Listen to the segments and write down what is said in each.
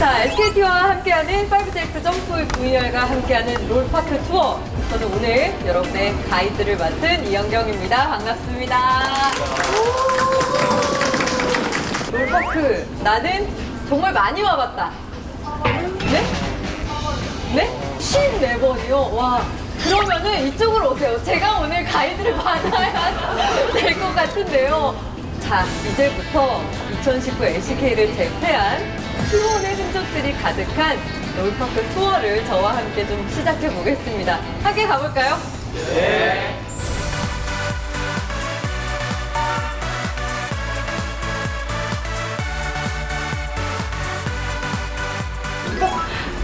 자, SKT와 함께하는 5JX 점프 VR과 함께하는 롤파크 투어. 저는 오늘 여러분의 가이드를 맡은 이영경입니다. 반갑습니다. 오! 롤파크, 나는 정말 많이 와봤다. 네? 네? 54번이요? 와. 그러면은 이쪽으로 오세요. 제가 오늘 가이드를 받아야 될 것 같은데요. 자, 이제부터 2019 LCK를 제패한 팀원의 흔적들이 가득한 롤파크 투어를 저와 함께 좀 시작해 보겠습니다. 함께 가볼까요?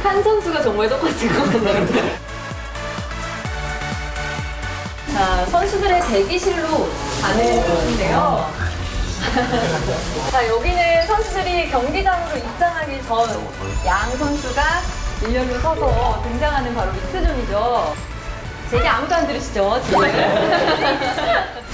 한 선수가 정말 똑같은 것 같네요. 자, 선수들의 대기실로 가는 곳인데요. 자, 여기는 선수들이 경기장으로 입장하기 전 양 선수가 일렬로 서서 등장하는 바로 미트존이죠. 제 얘기 아무도 안 들으시죠? 지금?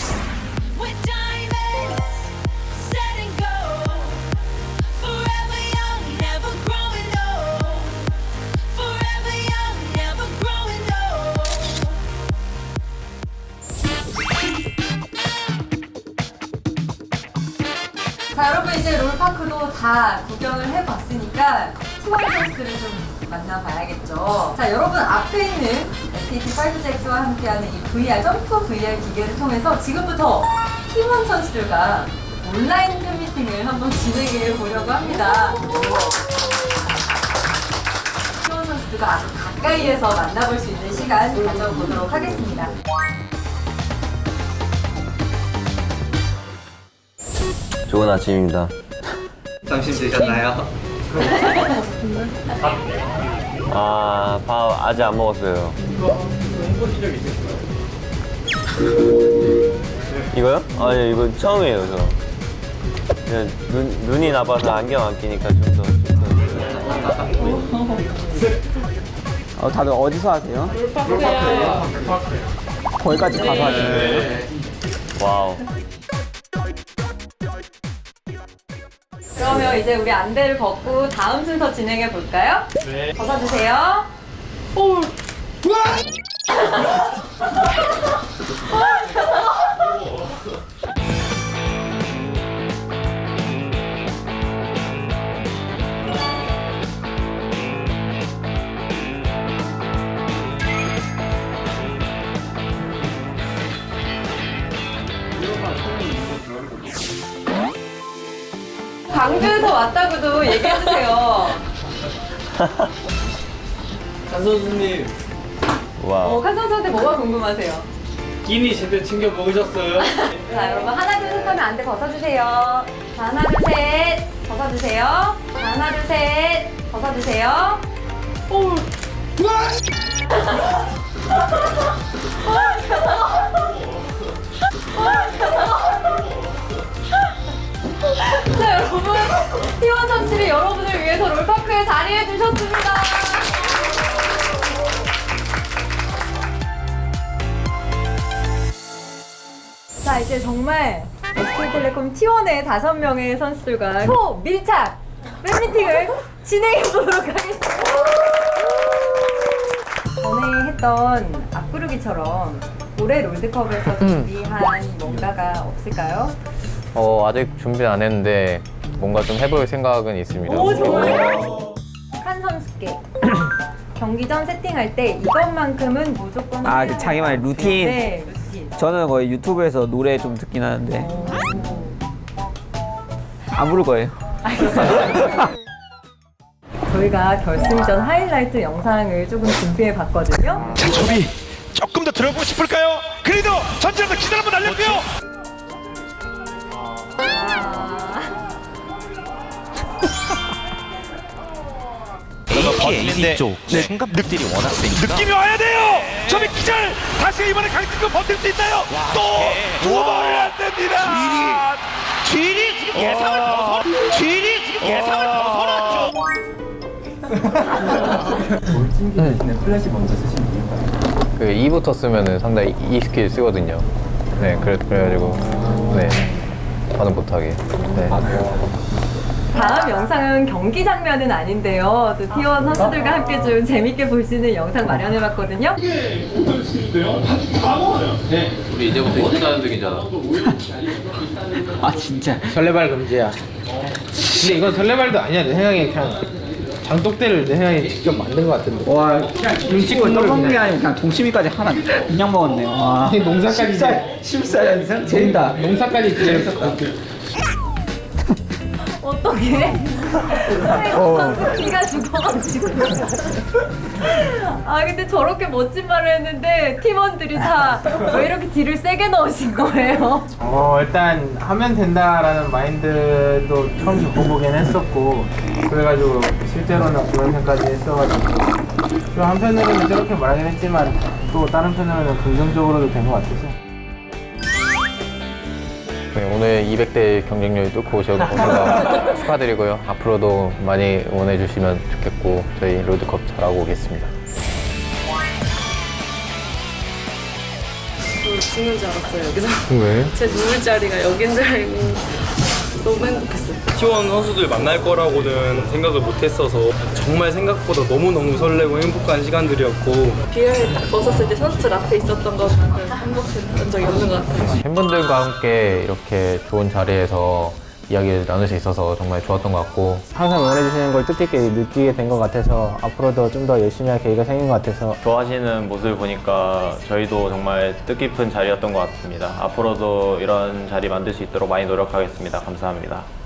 파크도 다 구경을 해봤으니까 팀원 선수들을 좀 만나봐야겠죠. 자, 여러분 앞에 있는 SKT5JX와 함께하는 이 VR, 점프 VR 기계를 통해서 지금부터 팀원 선수들과 온라인 팬미팅을 한번 진행해 보려고 합니다. 팀원 선수들과 아주 가까이에서 만나볼 수 있는 시간 가져보도록 하겠습니다. 좋은 아침입니다. 점심 드셨나요? 아, 밥 아직 안 먹었어요. 이거요? 아, 예, 이거 처음이에요, 저. 그냥 눈, 눈이 나빠서 안경 안 끼니까 좀 더. 좀 어, 다들 어디서 하세요? 거기까지 가서 하시는 거예요? 더. 와우. 그러면 이제 우리 안대를 벗고 다음 순서 진행해 볼까요? 네. 벗어주세요. 오. 광주에서 왔다고도 얘기해주세요. 한 선수님 어, 와우. 칸 선수한테 뭐가 궁금하세요? 끼니 제대로 챙겨 먹으셨어요? 자, 여러분 하나 둘 셋 하면 안대 벗어주세요. 자, 하나 둘 셋 벗어주세요. 자, 하나 둘 셋 벗어주세요. 오. 자, 여러분 티원 선수들이 여러분을 위해서 롤파크에 자리해 주셨습니다. 자 이제 정말 SK텔레콤 T1의 다섯 명의 선수들과 초 밀착 팬미팅을 진행해 보도록 하겠습니다. 전에 했던 앞구르기처럼 올해 롤드컵에서 준비한 뭔가가 없을까요? 어, 아직 준비 안 했는데 뭔가 좀 해볼 생각은 있습니다. 오 정말요? 한 선수께 경기 전 세팅할 때 이것만큼은 무조건 아, 해야 그 자기만의. 루틴? 네 루틴. 저는 거의 유튜브에서 노래 좀 듣긴 하는데 안 부를 거예요. 저희가 결승전 하이라이트 영상을 조금 준비해 봤거든요. 소리 조금 더 들어보고 싶을까요? 그래도 전체에서 기다려 한번 날렸고요. AKA 쪽 승갑들이 워낙 세니까 느낌이 와야 돼요. 저기 기절 다시 이번에 강팀도 버틸 수 있나요? 또두 번을 안 됩니다. 쥐리 지금 예상을 벗어 쥐리 지금 예상을 벗어났죠 그 2부터 쓰면은 상당히 이 스킬 쓰거든요. 네, 그래, 그래가지고, 네. 반응 못하게. 네. 다음 영상은 경기 장면은 아닌데요. 또 T1 선수들과 함께 좀 재밌게 볼 수 있는 영상 마련해봤거든요. 우리 이제부터 24년 중이잖아. 아 진짜. 설레발 금지야. 근데 이건 설레발도 아니야. 내 생각에 그냥 장독대를 내 생각에 직접 만든 것 같은데. 와 음식을 떠먹는 게 아니고 그냥 동치미까지 하나 그냥 먹었네요. 와. 농사까지 14, 14년 이상 재밌다. 농사까지 지냈었다. 어떻게? 선수 키가 죽어가지고. 아 근데 저렇게 멋진 말을 했는데 팀원들이 다 왜 이렇게 뒤를 세게 넣으신 거예요? 어 일단 하면 된다라는 마인드도 처음 겪어보긴 했었고 그래가지고 실제로는 그런 생각까지 했어가지고 또 한편으로는 저렇게 말하긴 했지만 또 다른 편으로는 긍정적으로도 된 것 같아서 네, 오늘 200대 경쟁률 뚫고 오셔서 축하드리고요. 앞으로도 많이 응원해 주시면 좋겠고 저희 롤드컵 잘하고 오겠습니다. 죽는 줄 알았어요 여기서 왜? 제 누울 자리가 여긴 줄 알고 너무 행복했어요. T1 선수들 만날 거라고는 생각을 못 했어서 정말 생각보다 너무너무 설레고 행복한 시간들이었고 비엘 벗었을 때 선수들 앞에 있었던 것만큼 행복했던 적이 없는 것 같아요. 팬분들과 함께 이렇게 좋은 자리에서 이야기를 나눌 수 있어서 정말 좋았던 것 같고 항상 응원해주시는 걸 뜻깊게 느끼게 된 것 같아서 앞으로도 좀 더 열심히 할 계기가 생긴 것 같아서 좋아하시는 모습을 보니까 저희도 정말 뜻깊은 자리였던 것 같습니다. 앞으로도 이런 자리 만들 수 있도록 많이 노력하겠습니다. 감사합니다.